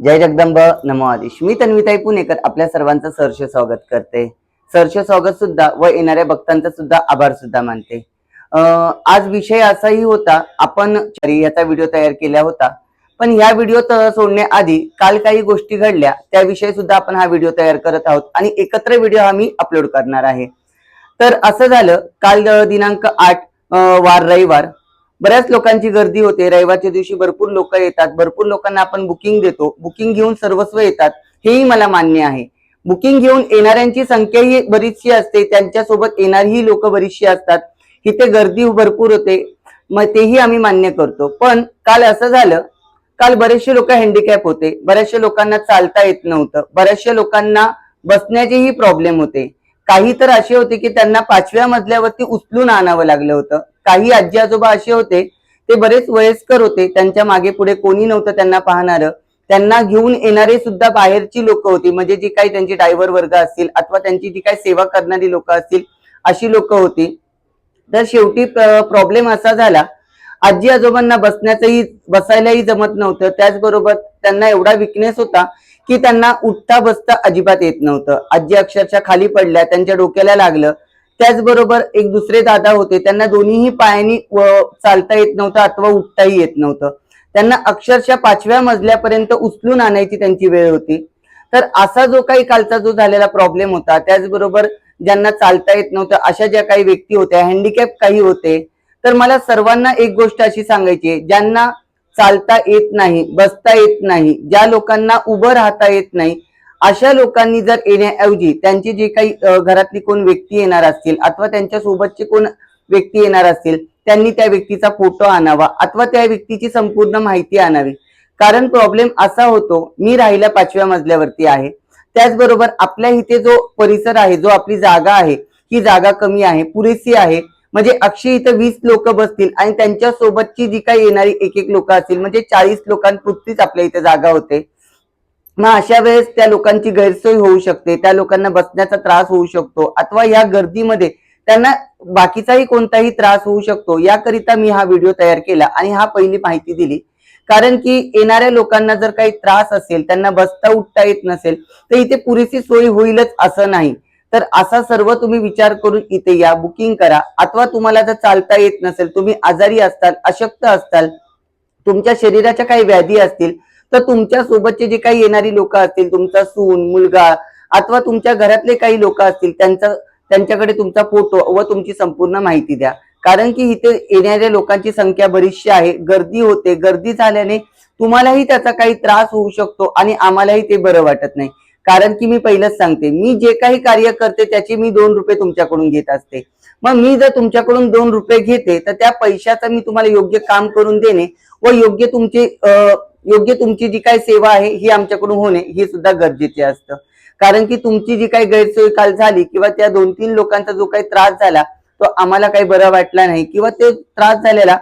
जय जगदंब नमो आदिश मी तन्विताई पुणेकर आपल्या सर्वांचं सहर्ष स्वागत करते. सहर्ष स्वागत सुद्धा व येणाऱ्या भक्तांचा सुद्धा आभार सुद्धा मानते. आज विषय असाही होता आपण याचा व्हिडिओ तयार केला होता. पण ह्या व्हिडिओ सोडण्याआधी काल काही गोष्टी घडल्या त्याविषयी सुद्धा आपण हा व्हिडिओ तयार करत आहोत आणि एकत्र व्हिडिओ हा मी अपलोड करणार आहे. तर असं झालं काल दिनांक आठ वार रविवार. बऱ्याच लोकांची गर्दी होते. रविवारच्या दिवशी भरपूर लोक येतात. भरपूर लोकांना आपण बुकिंग देतो. बुकिंग घेऊन सर्वस्व येतात. हेही मला मान्य आहे. बुकिंग घेऊन येणाऱ्यांची संख्याही बरीचशी असते. त्यांच्यासोबत येणारीही लोक बरीचशी असतात. इथे गर्दी भरपूर होते. मग तेही आम्ही मान्य करतो. पण काल असं झालं. काल बरेचसे लोक हँडिकॅप होते. बऱ्याचशा लोकांना चालता येत नव्हतं. बऱ्याचशा लोकांना बसण्याचेही प्रॉब्लेम होते. काही तर असे होते की त्यांना पाचव्या मजल्यावरती उचलून आणावं लागलं होतं. काही आजी आजोबा असे होते ते बरेच वयस्कर होते त्यांच्या मागे पुढे कोणी नव्हतं त्यांना पाहणारं. त्यांना घेऊन येणारे सुद्धा बाहेरची लोक होती म्हणजे जी काही त्यांची ड्रायव्हर वर्ग असतील अथवा त्यांची जी काही सेवा करणारी लोक असतील अशी लोक होती. तर शेवटी प्रॉब्लेम असा झाला आजी आजोबांना बसण्याचंही बसायलाही जमत नव्हतं. त्याचबरोबर त्यांना एवढा विकनेस होता की त्यांना उठता बसता अजिबात येत नव्हतं. आजी अक्षरशः खाली पडल्या त्यांच्या डोक्याला लागलं. त्याचबरोबर एक दुसरे दादा होते त्यांना दोन्हीही पायांनी चालता येत नव्हतं अथवा उठताही येत नव्हतं. त्यांना अक्षरशः पाचव्या मजल्यापर्यंत उचलून आणायची त्यांची वेळ होती. तर असा जो काही कालचा जो झालेला प्रॉब्लेम होता त्याचबरोबर ज्यांना चालता येत नव्हतं अशा ज्या काही व्यक्ती होत्या हँडिकॅप काही होते तर मला सर्वांना एक गोष्ट अशी सांगायची ज्यांना चालता येत नाही बसता येत नाही ज्या लोकांना उभं राहता येत नाही अशा लोकांनी जर येण्याऐवजी त्यांची जी काही घरातली कोण व्यक्ती येणार असतील अथवा त्यांच्या सोबतचे कोण व्यक्ती येणार असतील त्यांनी त्या व्यक्तीचा फोटो आणावा अथवा त्या व्यक्तीची संपूर्ण माहिती आणावी. कारण प्रॉब्लेम असा होतो मी राहिला पाचव्या मजल्यावरती आहे. त्याचबरोबर आपल्या इथे जो परिसर आहे जो आपली जागा आहे ही जागा कमी आहे पुरेशी आहे. म्हणजे अक्षय इथं वीस लोक बसतील आणि त्यांच्या सोबतची जी काही येणारी एक एक लोक असतील म्हणजे चाळीस लोकांपुरतीच आपल्या इथे जागा होते. मग अशा वेळेस त्या लोकांची गैरसोय होऊ शकते त्या लोकांना बसण्याचा त्रास होऊ शकतो अथवा या गर्दीमध्ये त्यांना बाकीचाही कोणताही त्रास होऊ शकतो याकरिता मी हा व्हिडिओ तयार केला आणि हा पहिली माहिती दिली. कारण की येणाऱ्या लोकांना जर काही त्रास असेल त्यांना बसता उठता येत नसेल तर इथे पुरेशी सोय होईलच असं नाही. तर असा सर्व तुम्ही विचार करून इथे या बुकिंग करा. अथवा तुम्हाला जर चालता येत नसेल तुम्ही आजारी असताल अशक्त असताल तुमच्या शरीराच्या काही व्याधी असतील तर तुमच्या सोबतचे जे काही येणारी लोक असतील तुमचा सून मुलगा अथवा तुमच्या घरातले काही लोक असतील त्यांचा त्यांच्याकडे तुमचा फोटो व तुमची संपूर्ण माहिती द्या. कारण की इथे येणाऱ्या लोकांची संख्या बरीचशी आहे. गर्दी होते. गर्दी झाल्याने तुम्हालाही त्याचा काही त्रास होऊ शकतो आणि आम्हालाही ते बरं वाटत नाही. कारण की मी पहिलंच सांगते मी जे काही कार्य करते त्याचे मी दोन रुपये तुमच्याकडून घेत असते. मग मी जर तुमच्याकडून दोन रुपये घेते तर त्या पैशाचं मी तुम्हाला योग्य काम करून देणे व योग्य तुमचे योग्य तुमची जी काही सेवा आहे ही आमच्याकडून होणे हे सुद्धा गरजेचे असतं. कारण की तुमची जी काही गैरसोय काल झाली किंवा त्या दोन तीन लोकांचा जो काही त्रास झाला तो आम्हाला काही बरा वाटला नाही किंवा ते त्रास झालेला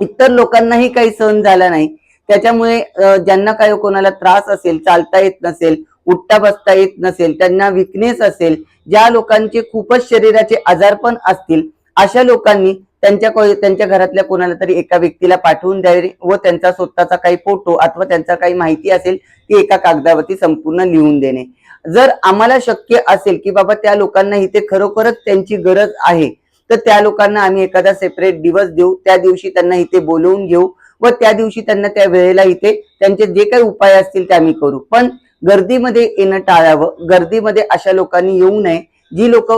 इतर लोकांनाही काही सहन झाला नाही. त्याच्यामुळे ज्यांना काही कोणाला त्रास असेल चालता येत नसेल उठता बसता येत नसेल त्यांना विकनेस असेल ज्या लोकांचे खूपच शरीराचे आजारपण असतील अशा लोकांनी त्यांच्या त्यांच्या घरातल्या कोणाला तरी एका व्यक्तीला पाठवून द्यावी व त्यांचा स्वतःचा काही फोटो अथवा त्यांचा काही माहिती असेल ती एका कागदावरती संपूर्ण लिहून देणे. जर आम्हाला शक्य असेल की बाबा त्या लोकांना इथे खरोखरच त्यांची गरज आहे तर त्या लोकांना आम्ही एखादा सेपरेट दिवस देऊ त्या दिवशी त्यांना इथे बोलवून घेऊ व त्या दिवशी त्यांना त्या वेळेला इथे त्यांचे जे काही उपाय असतील ते आम्ही करू. पण गर्दीमध्ये येणं टाळावं गर्दीमध्ये अशा लोकांनी येऊ नये जी लोक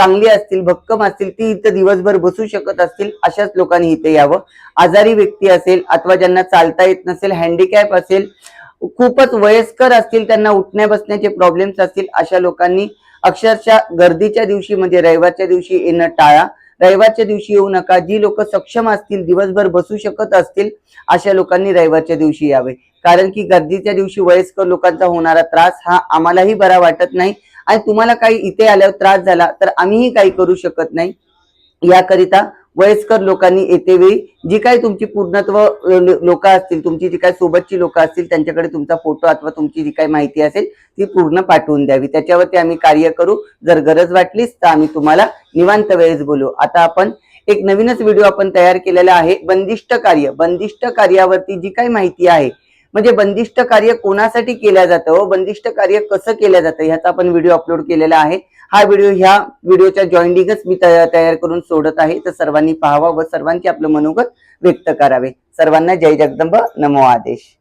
चांगली असतील भक्कम असतील ती इथं दिवसभर बसू शकत असतील अशाच लोकांनी इथे यावं. आजारी व्यक्ती असेल अथवा ज्यांना चालता येत नसेल हँडिकॅप असेल खूपच वयस्कर असतील त्यांना उठण्या बसण्याचे प्रॉब्लेम्स असतील अशा लोकांनी अक्षरशः गर्दीच्या दिवशी म्हणजे रविवारच्या दिवशी येणं टाळा. रविवारच्या दिवशी येऊ नका. जी लोक सक्षम असतील दिवसभर बसू शकत असतील अशा लोकांनी रविवारच्या दिवशी यावे. कारण की गर्दीच्या दिवशी वयस्कर लोकांचा होणारा त्रास हा आम्हालाही बरा वाटत नाही. आणि तुम्हाला काही इथे आल्यावर त्रास झाला तर आम्हीही काही करू शकत नाही. याकरिता वयस्कर लोकांनी येते वेळी जी काही तुमची पूर्णत्व लोक असतील तुमची जी काही सोबतची लोक असतील त्यांच्याकडे तुमचा फोटो अथवा तुमची जी काही माहिती असेल ती पूर्ण पाठवून द्यावी. त्याच्यावरती आम्ही कार्य करू. जर गरज वाटलीच तर आम्ही तुम्हाला निवांत वेळेस बोलू. आता आपण एक नवीनच व्हिडिओ आपण तयार केलेला आहे. बंदिष्ट कार्य. बंदिष्ट कार्यावरती जी काही माहिती आहे म्हणजे बंदिष्ट कार्य कोणासाठी केलं जातं? हो, बंदिष्ट कार्य कसं केलं जातं? ह्याचा आपण व्हिडिओ अपलोड केलेला आहे. हा व्हिडिओ ह्या व्हिडिओच्या जॉईनिंगच मी तयार करून सोडत आहे. तर सर्वांनी पाहावा व सर्वांचे आपलं मनोगत व्यक्त करावे. सर्वांना जय जगदंब. नमो आदेश.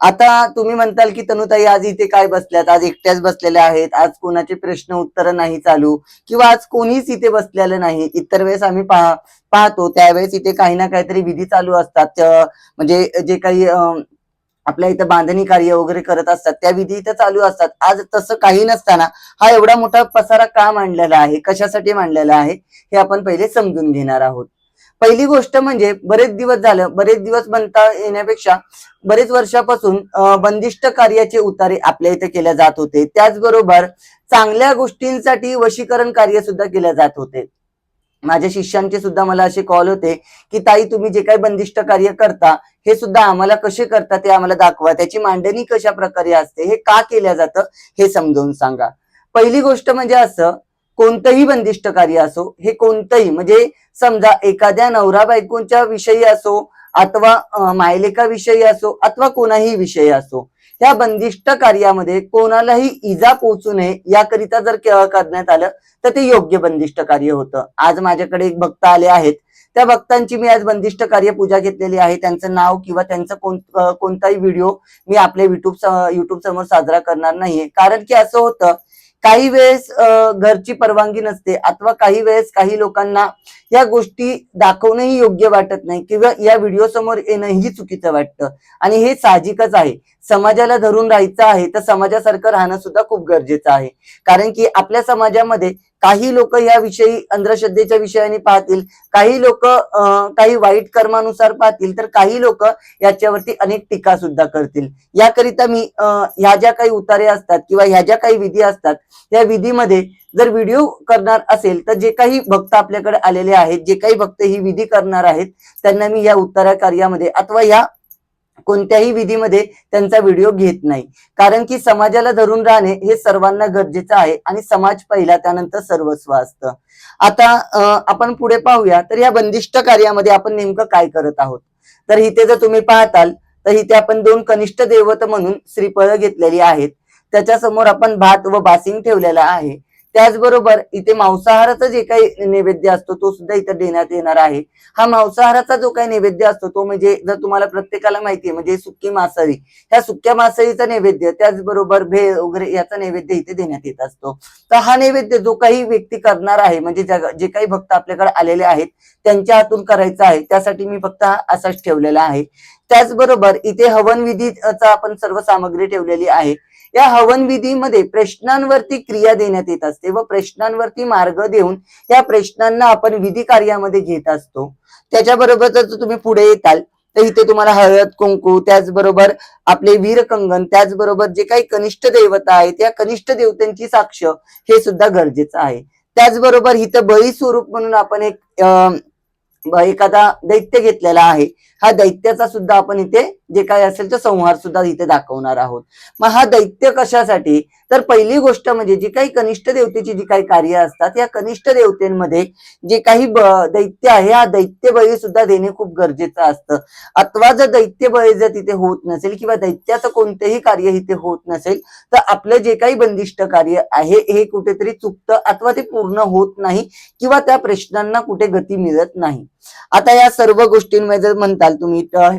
आता तुम्ही म्हणताल की तनुताई आज इथे काय बसल्यात? आज एकट्याच बसलेल्या आहेत. आज कोणाचे प्रश्न उत्तर नाही चालू. किंवा आज कोणीच इथे बसलेलं नाही. इतर वेळेस आम्ही पाह पाहतो. त्यावेळेस इथे काही ना काहीतरी विधी चालू असतात. म्हणजे जे काही आपल्या इथं बांधणी कार्य वगैरे करत असतात त्या विधी इथं चालू असतात. आज तसं काही नसताना हा एवढा मोठा पसारा का मांडलेला आहे कशासाठी मांडलेला आहे हे आपण पहिले समजून घेणार आहोत. पहिली गोष्ट म्हणजे बरेच दिवस झालं बरेच दिवस बनता येण्यापेक्षा बरेच वर्षापासून बंदिष्ट कार्याचे उतारे आपल्या इथे केले जात होते. त्याचबरोबर चांगल्या गोष्टींसाठी वशीकरण कार्य सुद्धा केले जात होते. माझ्या शिष्यांचे सुद्धा मला असे कॉल होते की ताई तुम्ही जे काही बंदिष्ट कार्य करता हे सुद्धा आम्हाला कसे करता ते आम्हाला दाखवा. त्याची मांडणी कशा प्रकारे असते हे का केलं जातं हे समजावून सांगा. पहिली गोष्ट म्हणजे असं कोणतंही बंदिष्ट कार्य असो हे कोणतंही म्हणजे समजा एखाद्या नवरा बायकोंच्या विषयी असो अथवा मायलेका विषयी असो अथवा कोणाही विषयी असो त्या बंदिष्ट कार्यामध्ये कोणालाही इजा पोहोचू नये याकरिता जर केव्हा करण्यात आलं तर ते योग्य बंदिष्ट कार्य होतं. आज माझ्याकडे एक भक्त आले आहेत. त्या भक्तांची मी आज बंदिष्ट कार्य पूजा घेतलेली आहे. त्यांचं नाव किंवा त्यांचं कोण कोणताही व्हिडिओ मी आपल्या युट्यूब युट्यूब समोर साजरा करणार नाहीये. कारण की असं होतं काही वेळेस घरची परवानगी नसते अथवा काही वेळेस काही लोकांना या गोष्टी दाखवणंही योग्य वाटत नाही किंवा या व्हिडिओ समोर येणंही चुकीचं वाटतं. आणि हे साहजिकच आहे. समाजाला धरून राहायचं आहे तर समाजासारखं राहणं सुद्धा खूप गरजेचं आहे. कारण की आपल्या समाजामध्ये काही लोक याविषयी अंधश्रद्धेच्या विषयाने पाहतील. काही लोक काही वाईट कर्मानुसार पाहतील. तर काही लोक याच्यावरती अनेक टीका सुद्धा करतील. याकरिता मी ह्या ज्या काही उतारे असतात किंवा ह्या ज्या काही विधी असतात त्या विधीमध्ये जर व्हिडिओ करणार असेल तर जे काही भक्त आपल्याकडे आलेले आहेत जे काही भक्त ही विधी करणार आहेत त्यांना मी या उत्तरा कार्यामध्ये अथवा या कोणत्याही विधीमध्ये त्यांचा व्हिडिओ घेत नाही. कारण की समाजाला धरून राहणे हे सर्वांना गरजेचं आहे आणि समाज पहिला त्यानंतर सर्वस्व असतं. आता आपण पुढे पाहूया. तर या बंदिष्ट कार्यामध्ये आपण नेमकं काय करत आहोत? तर इथे जर तुम्ही पाहताल तर इथे आपण दोन कनिष्ठ देवत म्हणून श्रीफळ घेतलेली आहेत. त्याच्यासमोर आपण भात व बासिंग ठेवलेला आहे. त्याचबरोबर इथे मांसाहाराचा जे काही नैवेद्य असतो तो सुद्धा इथे देण्यात येणार आहे. हा मांसाहाराचा जो काही नैवेद्य असतो तो म्हणजे जर तुम्हाला प्रत्येकाला माहिती आहे म्हणजे सुकी मासळी. ह्या सुक्या मासळीचा नैवेद्य त्याचबरोबर भेळ वगैरे याचा नैवेद्य इथे देण्यात येत असतो. तर हा नैवेद्य जो काही व्यक्ती करणार आहे म्हणजे जे काही भक्त आपल्याकडे आलेले आहेत त्यांच्या हातून करायचा आहे त्यासाठी मी फक्त हा असाच ठेवलेला आहे. त्याचबरोबर इथे हवन विधीचा आपण सर्व सामग्री ठेवलेली आहे. या हवन विधीमध्ये प्रश्नांवरती क्रिया देण्यात येत असते व प्रश्नांवरती मार्ग देऊन या प्रश्नांना आपण विधी कार्यामध्ये घेत असतो. त्याच्याबरोबर जर तुम्ही पुढे येताल तर इथे तुम्हाला हळद कुंकू त्याचबरोबर आपले वीरकंगन त्याचबरोबर जे काही कनिष्ठ देवता आहेत या कनिष्ठ देवतांची साक्ष हे सुद्धा गरजेचं आहे. त्याचबरोबर इथं बळी स्वरूप म्हणून आपण एक अं, एखादा दैत्य घेतलेला आहे. हा दैत्याचा सुद्धा आपण इथे जे काही असेल तो संहार सुद्धा इथे दाखवणार आहोत. मग हा दैत्य कशासाठी? तर पहिली गोष्ट म्हणजे जी काही कनिष्ठ देवतेची जी काही कार्य असतात या कनिष्ठ देवतेमध्ये जे काही दैत्य आहे हा दैत्य बळी सुद्धा देणे खूप गरजेचं असतं. अथवा जर दैत्य बळी जर तिथे होत नसेल किंवा दैत्याचं कोणतेही कार्य इथे होत नसेल तर आपलं जे काही बंदिष्ट कार्य आहे हे कुठेतरी चुकतं अथवा ते पूर्ण होत नाही किंवा त्या प्रश्नांना कुठे गती मिळत नाही. आता या सर्व गोष्टींमध्ये जर म्हणताल तुम्ही तर,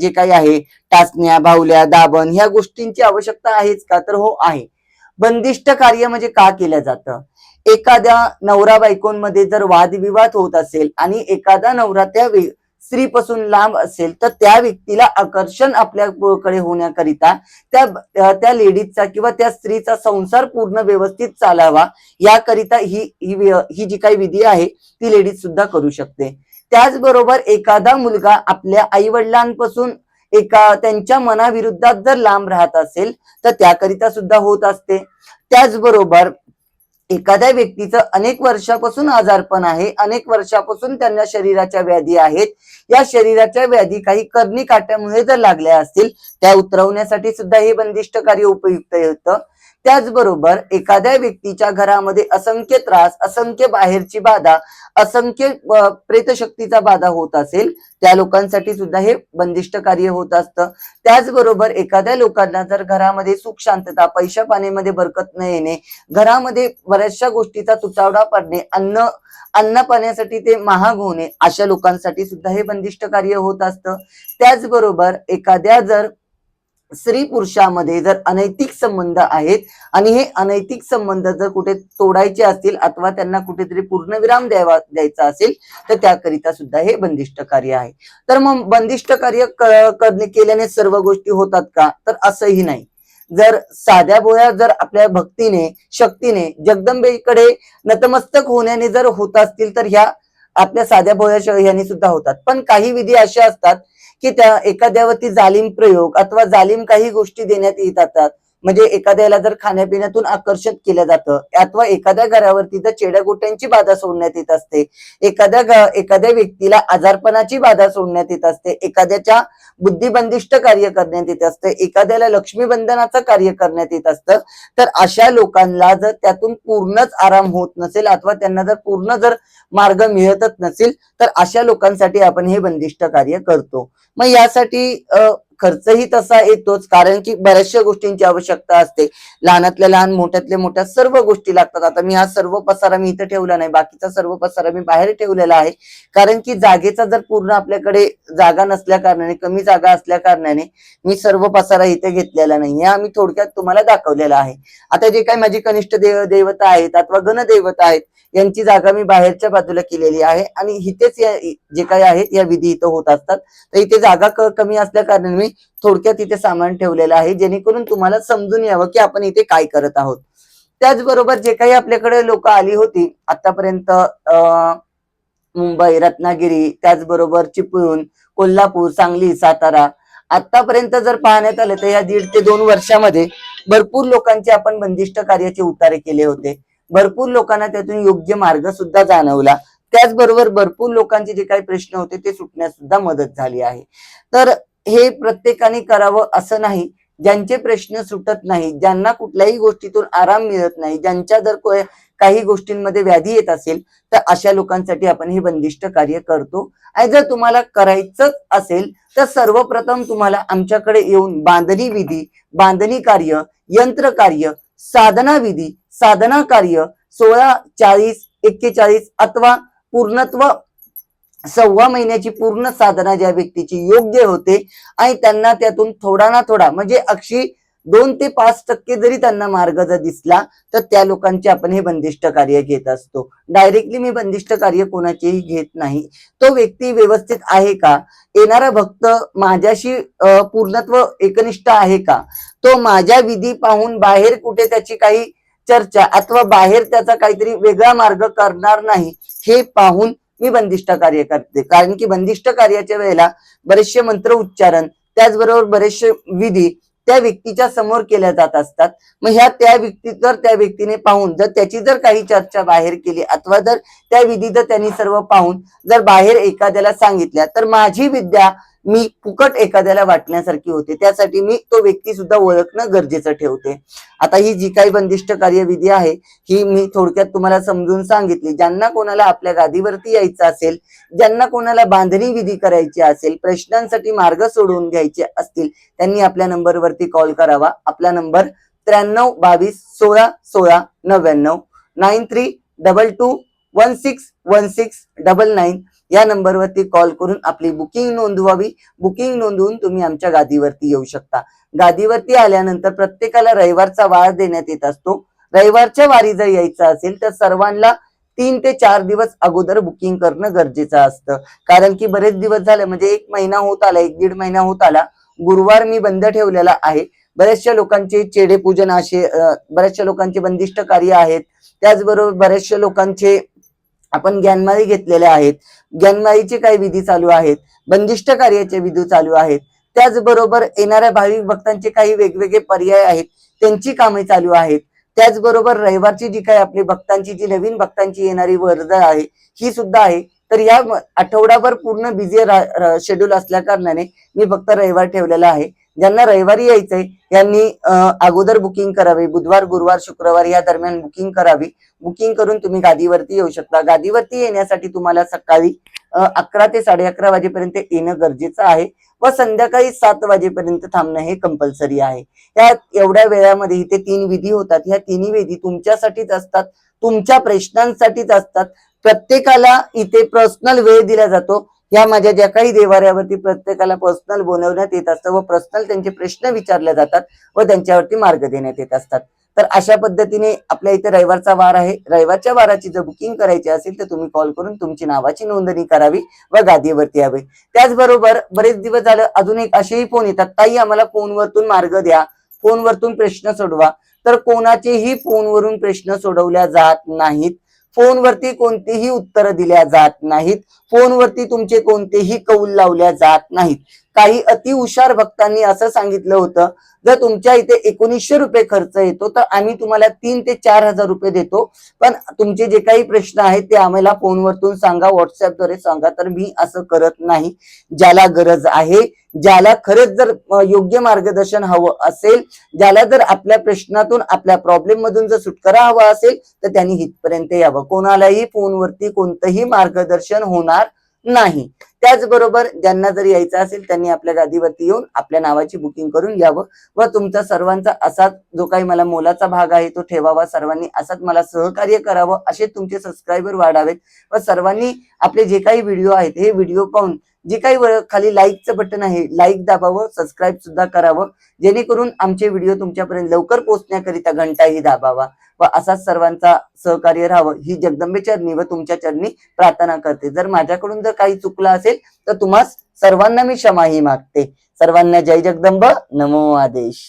जे काही आहे टाचण्या बाहुल्या दाबण ह्या गोष्टींची आवश्यकता आहेच का? तर हो आहे. बंदिष्ट कार्य म्हणजे का केलं जातं? एखाद्या नवरा बायकोंमध्ये जर वादविवाद होत असेल आणि एखादा नवरा त्या स्त्रीपासून लांब असेल तर त्या व्यक्तीला आकर्षण आपल्याकडे होण्याकरिता त्या त्या लेडीजचा किंवा त्या स्त्रीचा संसार पूर्ण व्यवस्थित चालावा याकरिता ही ही ही जी काही विधी आहे ती लेडीज सुद्धा करू शकते. त्याचबरोबर एखादा मुलगा आपल्या आई वडिलांपासून एका त्यांच्या मनाविरुद्धात जर लांब राहत असेल तर त्याकरिता सुद्धा होत असते. त्याचबरोबर एखाद्या व्यक्तीचं अनेक वर्षापासून आजारपण आहे अनेक वर्षापासून त्यांना शरीराच्या व्याधी आहेत. या शरीराच्या व्याधी काही करणी काट्यामुळे जर लागल्या असतील त्या उतरवण्यासाठी सुद्धा हे बंदिष्ट कार्य उपयुक्त होतं. त्याचबरोबर एखाद्या व्यक्तीच्या घरामध्ये असंख्य त्रास असंख्य बाहेरची बाधा असंख्य प्रेतशक्तीचा बाधा होत असेल त्या लोकांसाठी सुद्धा हे बंदिष्ट कार्य होत असतं. त्याचबरोबर एखाद्या लोकांना जर घरामध्ये सुख शांतता पैशा पाण्यामध्ये बरकत न येणे घरामध्ये बऱ्याचशा गोष्टीचा तुटवडा पडणे अन्न अन्न पाण्यासाठी ते महाग होणे अशा लोकांसाठी सुद्धा हे बंदिष्ट कार्य होत असतं. त्याचबरोबर एखाद्या जर स्त्री पुरुषामध्ये जर अनैतिक संबंध आहेत आणि हे अनैतिक संबंध जर कुठे तोडायचे असतील अथवा त्यांना कुठेतरी पूर्णविराम द्यावा द्यायचा असेल तर त्याकरिता सुद्धा हे बंदिष्ट कार्य आहे. तर मग बंदिष्ट कार्य करणे केल्याने सर्व गोष्टी होतात का? तर असंही नाही. जर साध्या बोया जर आपल्या भक्तीने शक्तीने जगदंबेकडे नतमस्तक होण्याने जर होत असतील तर ह्या आपल्या साध्या भोया यांनी सुद्धा होतात. पण काही विधी अशा असतात की त्या एखाद्यावरती जालिम प्रयोग अथवा जालिम काही गोष्टी देण्यात येत असतात. म्हणजे एखाद्याला जर खाण्यापिण्यातून आकर्षित केलं जातं अथवा एखाद्या घरावरती जर चेड्या गोट्यांची बाधा सोडण्यात येत असते एखाद्या एखाद्या व्यक्तीला आजारपणाची बाधा सोडण्यात येत असते एखाद्याच्या बुद्धिबंदिष्ट कार्य करण्यात येत असते एखाद्याला लक्ष्मीबंधनाचं कार्य करण्यात येत असतं तर अशा लोकांना जर त्यातून पूर्णच आराम होत नसेल अथवा त्यांना जर पूर्ण जर मार्ग मिळतच नसेल तर अशा लोकांसाठी आपण हे बंदिष्ट कार्य करतो. मग यासाठी खर्चही तसा येतोच कारण की बऱ्याचशा गोष्टींची आवश्यकता असते. लहानातल्या लहान मोठ्यातल्या मोठ्या सर्व गोष्टी लागतात. आता मी हा सर्व पसारा मी इथं ठेवला नाही बाकीचा सर्व पसारा मी बाहेर ठेवलेला आहे. कारण की जागेचा जर पूर्ण आपल्याकडे जागा नसल्या कारणाने कमी जागा असल्या कारणाने मी सर्व पसारा इथे घेतलेला नाही. हे आम्ही थोडक्यात तुम्हाला दाखवलेला आहे. आता जे काही माझी कनिष्ठ देव देवता आहेत अथवा गणदेवता आहेत यांची जागा मी बाहेरच्या बाजूला केलेली आहे आणि इथेच या जे काही आहेत या विधी इथं होत असतात. तर इथे जागा कमी असल्या कारणाने मी थोडक्यात इथे सामान ठेवलेलं आहे जेणेकरून तुम्हाला समजून यावं की आपण इथे काय करत आहोत. त्याचबरोबर जे काही आपल्याकडे लोक आली होती आतापर्यंत मुंबई रत्नागिरी त्याचबरोबर चिपळूण कोल्हापूर सांगली सातारा आतापर्यंत जर पाहण्यात आलं तर या दीड ते दोन वर्षामध्ये भरपूर लोकांचे आपण बंदिष्ट कार्याचे उतारे केले होते. भरपूर लोकांना त्यातून योग्य मार्ग सुद्धा जाणवला. त्याचबरोबर भरपूर लोकांचे जे काही प्रश्न होते ते सुटण्यास सुद्धा मदत झाली आहे. तर हे प्रत्येकाने करावं असं नाही. ज्यांचे प्रश्न सुटत नाही ज्यांना कुठल्याही गोष्टीतून आराम मिळत नाही ज्यांच्या जर काही गोष्टींमध्ये व्याधी येत असेल तर अशा लोकांसाठी आपण हे बंदिष्ट कार्य करतो. आणि जर तुम्हाला करायचंच असेल तर सर्वप्रथम तुम्हाला आमच्याकडे येऊन बांधणी विधी बांधणी कार्य यंत्र कार्य साधना विधी साधना कार्य सोळा चाळीस एक्केचाळीस अथवा पूर्णत्व सव्वा महिन्याची पूर्ण साधना ज्या व्यक्तीची योग्य होते आणि त्यांना त्यातून थोडा ना थोडा म्हणजे अक्षी दोन ते पाच टक्के जरी त्यांना मार्ग जर दिसला तर त्या लोकांचे आपण हे बंदिष्ट कार्य घेत असतो. डायरेक्टली मी बंदिष्ट कार्य कोणाचेही घेत नाही. तो व्यक्ती व्यवस्थित आहे का? येणारा भक्त माझ्याशी पूर्णत्व एकनिष्ठ आहे का? तो माझ्या विधी पाहून बाहेर कुठे त्याची काही चर्चा अथवा बाहेर त्याचा काहीतरी वेगळा मार्ग करणार नाही हे पाहून मी बंदिष्ट कार्य करते. कारण की बंदिष्ट कार्याच्या वेळेला बरेचसे मंत्र उच्चारण त्याचबरोबर बरेचसे विधी त्या व्यक्तीच्या समोर केल्या जात असतात. मग ह्या त्या व्यक्ती जर त्या व्यक्तीने पाहून जर त्याची जर काही चर्चा बाहेर केली अथवा जर त्या विधी जर त्यांनी सर्व पाहून जर बाहेर एखाद्याला सांगितल्या तर माझी विद्या मी फुकट एखाद्याला वाटण्यासारखी होते. त्यासाठी मी तो व्यक्ती सुद्धा ओळखणं गरजेचं ठेवते. आता ही जी काही बंदिष्ट कार्यविधी आहे ही मी थोडक्यात तुम्हाला समजून सांगितली. ज्यांना कोणाला आपल्या गादीवरती यायचं असेल ज्यांना कोणाला बांधणी विधी करायची असेल प्रश्नांसाठी मार्ग सोडवून घ्यायचे असतील त्यांनी आपल्या नंबरवरती कॉल करावा. आपला नंबर त्र्याण्णव बावीस सोळा सोळा नव्याण्णव nine three double two one six one six double nine या नंबरवरती कॉल करून आपली बुकिंग नोंदवावी. बुकिंग नोंदवून तुम्ही आमच्या गादीवरती येऊ शकता. गादीवरती आल्यानंतर प्रत्येकाला रविवारचा वार देण्यात येत असतो. रविवारच्या वारी जर यायचं असेल तर सर्वांना तीन ते चार दिवस अगोदर बुकिंग करणं गरजेचं असतं. कारण की बरेच दिवस झाले म्हणजे एक महिना होत आला एक दीड महिना होत आला. गुरुवार मी बंद ठेवलेला आहे. बऱ्याचशा लोकांचे चेडे पूजन असे बऱ्याचशा लोकांचे बंदिष्ट कार्य आहेत. त्याचबरोबर बऱ्याचशा लोकांचे आपण ज्ञानमाळी घेतलेल्या आहेत. ज्ञानमाळीचे काही विधी चालू आहेत? बंदिष्ट कार्याचे विधी चालू आहेत. त्याचबरोबर येणाऱ्या भाविक भक्तांचे काही वेगवेगळे पर्याय आहेत. त्यांची कामे चालू आहेत. त्याचबरोबर रविवारची जी काही आपली भक्तांची जी नवीन भक्तांची येणारी वर्दळ आहे ही सुद्धा आहे. तर या आठवडाभर पूर्ण बिझी शेड्यूल असल्या कारणाने मी फक्त रविवार ठेवलेला आहे. ज्यांना रविवारी यायचंय यांनी अगोदर बुकिंग करावी बुधवार गुरुवार शुक्रवार या दरम्यान बुकिंग करावी. बुकिंग करून तुम्ही गादीवरती येऊ शकता. गादीवरती येण्यासाठी तुम्हाला सकाळी अकरा ते साडे अकरा वाजेपर्यंत येणं गरजेचं आहे व संध्याकाळी सात वाजेपर्यंत थांबणं हे कंपल्सरी आहे. त्या एवढ्या वेळामध्ये इथे तीन विधी होतात. ह्या तिन्ही विधी तुमच्यासाठीच असतात तुमच्या प्रश्नांसाठीच असतात. प्रत्येकाला इथे पर्सनल वेळ दिला जातो. या माझ्या ज्या काही देवाऱ्यावरती प्रत्येकाला पर्सनल बोलवण्यात येत असतं व पर्सनल त्यांचे प्रश्न विचारले जातात व त्यांच्यावरती मार्ग देण्यात येत असतात. तर अशा पद्धतीने आपल्या इथे रविवारचा वार आहे. रविवारच्या वाराची जर बुकिंग करायची असेल तर तुम्ही कॉल करून तुमची नावाची नोंदणी करावी व गादीवरती यावे. त्याचबरोबर बरेच दिवस झालं अजून एक असेही फोन येतात. ताई आम्हाला फोनवरतून मार्ग द्या. फोनवरतून प्रश्न सोडवा. तर कोणाचेही फोनवरून प्रश्न सोडवल्या जात नाहीत. फोनवरती कोणतीही उत्तरं दिल्या जात नाहीत. फोनवरती तुमचे कोणतेही कौल लावल्या जात नाहीत. काही अति हुशार भक्तांनी असं सांगितलं होतं जर तुमच्या इथे एकोणीसशे रुपये खर्च येतो तर आम्ही तुम्हाला तीन ते चार हजार रुपये देतो. पण तुमचे जे काही प्रश्न आहेत ते आम्हाला फोनवरतून सांगा व्हॉट्सअपद्वारे सांगा तर मी असं करत नाही. ज्याला गरज आहे ज्याला खरंच जर योग्य मार्गदर्शन हवं असेल ज्याला जर आपल्या प्रश्नातून आपल्या प्रॉब्लेम मधून जर सुटकारा हवा असेल तर त्यांनी इथपर्यंत यावं. कोणालाही फोनवरती कोणतंही मार्गदर्शन होणार नाही. त्याचबरोबर ज्यांना जर यायचं असेल त्यांनी आपल्या गादीवरती येऊन आपल्या नावाची बुकिंग करून यावं व तुमचा सर्वांचा असाच जो काही मला मोलाचा भाग आहे तो ठेवावा. सर्वांनी असाच मला सहकार्य करावं असे तुमचे सबस्क्रायबर वाढावेत. व सर्वांनी आपले जे काही व्हिडिओ आहेत हे व्हिडिओ पाहून जे काही खाली लाईकचं बटन आहे लाईक दाबावं सबस्क्राईब सुद्धा करावं. जेणेकरून आमचे व्हिडिओ तुमच्यापर्यंत लवकर पोहोचण्याकरिता घंटाही दाबावा. व असाच सर्वांचा सहकार्य राहावं ही जगदंबे चरणी व तुमच्या चरणी प्रार्थना करते. जर माझ्याकडून जर काही चुकलं असेल तर तुम्हा सर्वांना मी क्षमाही मागते. सर्वांना जय जगदंब. नमो आदेश.